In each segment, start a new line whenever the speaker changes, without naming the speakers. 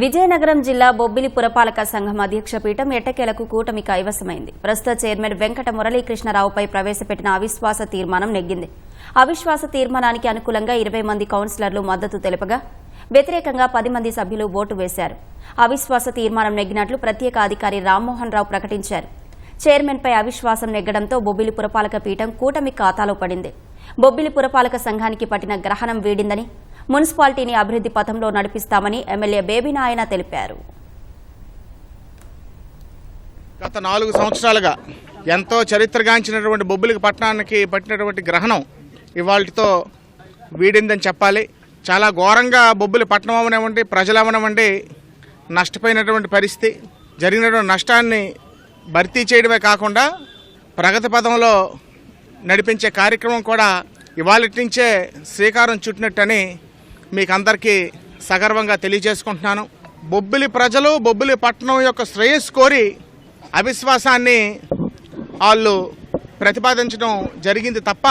విజయనగరం జిల్లా బొబ్బిలి పురపాలక సంఘం అధ్యక్ష పీఠం ఎట్టకేలకు కూటమి కైవసమైంది. ప్రస్తుత చైర్మన్ వెంకట మురళీకృష్ణరావుపై ప్రవేశపెట్టిన అవిశ్వాస తీర్మానం నెగ్గింది. అవిశ్వాస తీర్మానానికి అనుకూలంగా ఇరవై మంది కౌన్సిలర్లు మద్దతు తెలుపగా వ్యతిరేకంగా పది మంది సభ్యులు ఓటు వేశారు. అవిశ్వాస తీర్మానం నెగ్గినట్లు ప్రత్యేక అధికారి రామ్మోహన్ రావు ప్రకటించారు. చైర్మన్పై అవిశ్వాసం నెగ్గడంతో బొబ్బిలి పురపాలక పీఠం కూటమి ఖాతాలో పడింది. బొబ్బిలి పురపాలక సంఘానికి పట్టిన గ్రహణం వీడిందని మున్సిపాలిటీని అభివృద్ది పథంలో నడిపిస్తామని ఎమ్మెల్యే బేబీనాయన తెలిపారు.
గత నాలుగు సంవత్సరాలుగా ఎంతో చరిత్రగాంచినటువంటి బొబ్బులికి పట్టణానికి పట్టినటువంటి గ్రహణం ఇవాళతో వీడిందని చెప్పాలి. చాలా ఘోరంగా బొబ్బిలి పట్టణం అవనివ్వండి ప్రజలు అవనివ్వండి నష్టపోయినటువంటి పరిస్థితి జరిగినటువంటి నష్టాన్ని భర్తీ చేయడమే కాకుండా ప్రగతి పదంలో నడిపించే కార్యక్రమం కూడా ఇవాళ నుంచే శ్రీకారం చుట్టినట్టని మీకు అందరికీ సగర్వంగా తెలియజేసుకుంటున్నాను. బొబ్బిలి ప్రజలు బొబ్బిలి పట్టణం యొక్క శ్రేయస్సు కోరి అవిశ్వాసాన్ని వాళ్ళు ప్రతిపాదించడం జరిగింది తప్ప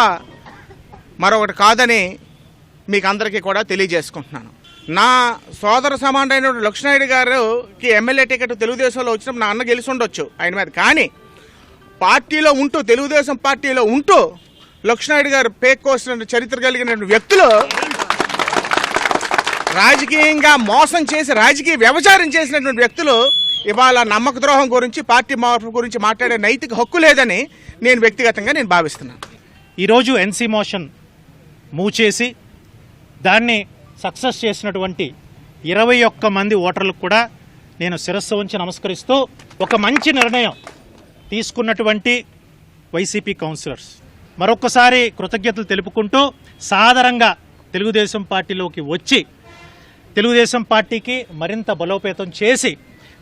మరొకటి కాదని మీకు అందరికీ కూడా తెలియజేసుకుంటున్నాను. నా సోదర సమానమైన లక్ష్మణాయుడు గారికి ఎమ్మెల్యే టికెట్ తెలుగుదేశంలో వచ్చినప్పుడు నా అన్న గెలిచి ఉండొచ్చు ఆయన మీద. కానీ పార్టీలో ఉంటూ తెలుగుదేశం పార్టీలో ఉంటూ లక్ష్మణాయుడు గారు పేక్ కోసిన చరిత్ర కలిగిన వ్యక్తులు రాజకీయంగా మోసం చేసి రాజకీయ వ్యవచారం చేసినటువంటి వ్యక్తులు ఇవాళ నమ్మక ద్రోహం గురించి పార్టీ మార్పు గురించి మాట్లాడే నైతిక హక్కు లేదని నేను వ్యక్తిగతంగా నేను భావిస్తున్నాను.
ఈరోజు ఎన్సీ మోషన్ మూవ్ చేసి దాన్ని సక్సెస్ చేసినటువంటి ఇరవై ఒక్క మంది ఓటర్లకు కూడా నేను శిరస్సు ఉంచి నమస్కరిస్తూ ఒక మంచి నిర్ణయం తీసుకున్నటువంటి వైసీపీ కౌన్సిలర్స్. మరొకసారి కృతజ్ఞతలు తెలుపుకుంటూ సాదరంగా తెలుగుదేశం పార్టీలోకి వచ్చి తెలుగుదేశం పార్టీకి మరింత బలోపేతం చేసి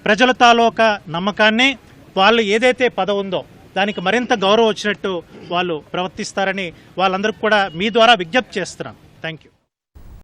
ప్రజల తాలూకా నమ్మకాన్ని వాళ్ళు ఏదైతే పద ఉందో దానికి మరింత గౌరవం వచ్చినట్టు వాళ్ళు ప్రవర్తిస్తారని వాళ్ళందరికీ కూడా మీ ద్వారా విజ్ఞప్తి చేస్తున్నాం థ్యాంక్ యూ